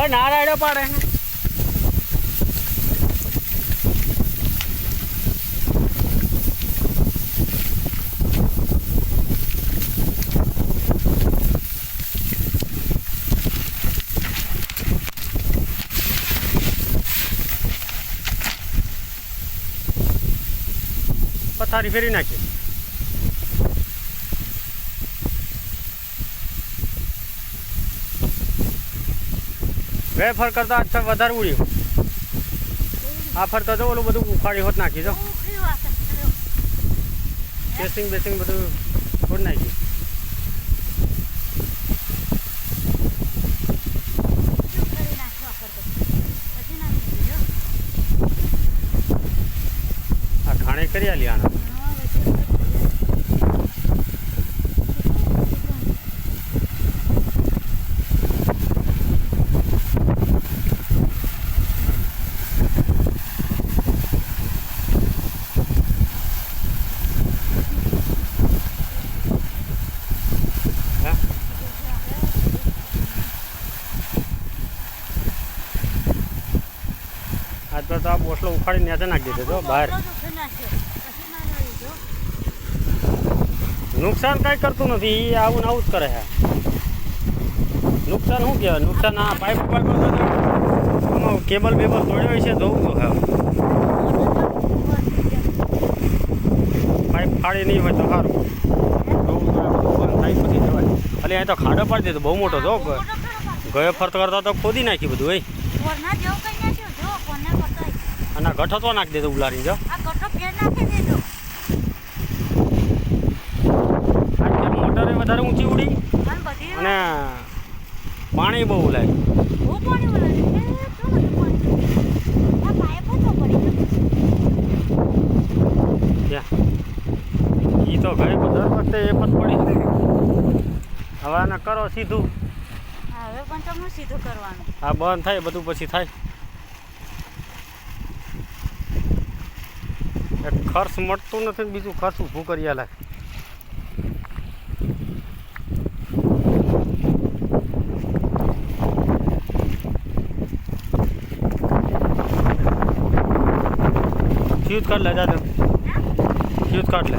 કોઈ ના રાડ્યો પાડે. પથારી ફેરી નાખી. વેફર કરતા આજ વધારે ઉડ્યું. આ ફરતા તો ઓલું બધું ઉખાડી હોત નાખી દો બેસિંગ બેસિંગ બધું છોડ નાખ્યું આ ખાણે કરી આલી આના. આજ પર તો આ બોસલો ઉખાડી નેચે નાખી દીધો બહાર. નુકસાન કાંઈ કરતું નથી એ આવું ને આવું જ કરે છે. નુકસાન શું કહેવાય? નુકસાન આ પાઇપ પાઇપ કેબલ બેબલ તોડ્યો છે જોવું તો હા પાઇપ ફાડી નહીં હોય તો સારું. અલે અહીં તો ખાડો પાડી દીધો બહુ મોટો જો. ગયો ફરતો કરતા તો ખોદી નાખી બધું એ અને ગઠો તો નાખી દેજો ઉલારી જો. મોટરે વધારે ઊંચી ઉડી અને પાણી બહુ ઉલાય એ તો ઘરે દર વખતે એ પણ પડી હવે આને કરો સીધું. હવે પણ તમને સીધું કરવાનું. હા બંધ થાય બધું પછી થાય. ખર્ચ મળતું નથી ને બીજું ખર્ચ ઊભું કરી આલે. ફ્યુઝ કાઢ લે જાતે ફ્યુઝ કાઢ લે.